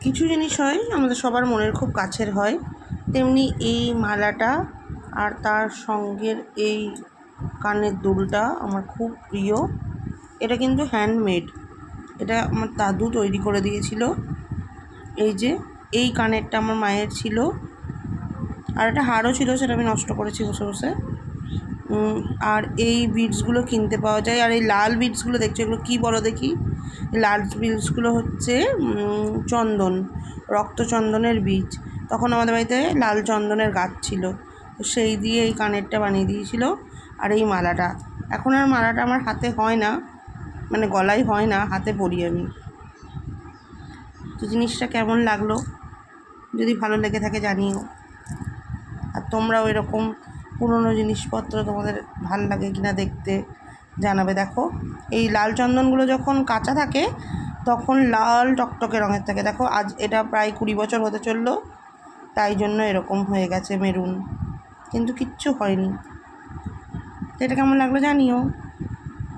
কিছু জিনিস হয়, আমাদের সবার মনের খুব কাছের হয়। তেমনি এই মালাটা আর তার সঙ্গের এই কানের দুলটা আমার খুব প্রিয়। এটা কিন্তু হ্যান্ডমেড এটা আমার দাদু তৈরি করে দিয়েছিল। এই যে, এই কানেরটা আমার মায়ের ছিল। আর একটা হারও ছিল, সেটা আমি নষ্ট করেছি বসে বসে। আর এই বিডসগুলো কিনতে পাওয়া যায়। আর এই লাল বিডসগুলো দেখছ, এগুলো কী বলো দেখি? লাল বিডসগুলো হচ্ছে চন্দন রক্তচন্দনের বীজ তখন আমাদের বাড়িতে লাল চন্দনের গাছ ছিল। তো সেই দিয়ে এই কানেরটা বানিয়ে দিয়েছিল আর এই মালাটা। এখন আর মালাটা আমার হাতে হয় না মানে গলায় হয় না, হাতে পরি আমি। তো জিনিসটা কেমন লাগল? যদি ভালো লেগে থাকে জানিও। আর তোমরাও এরকম পুরনো জিনিসপত্র তোমাদের ভালো লাগে কিনা দেখতে জানাবে। দেখো, এই লাল চন্দনগুলো যখন কাঁচা থাকে, তখন লাল টকটকে রঙের থাকে। দেখো, আজ এটা প্রায় কুড়ি বছর হতে চলল, তাই জন্য এরকম হয়ে গেছে মেরুন। কিন্তু কিচ্ছু হয়নি। তো এটা কেমন লাগল জানিও।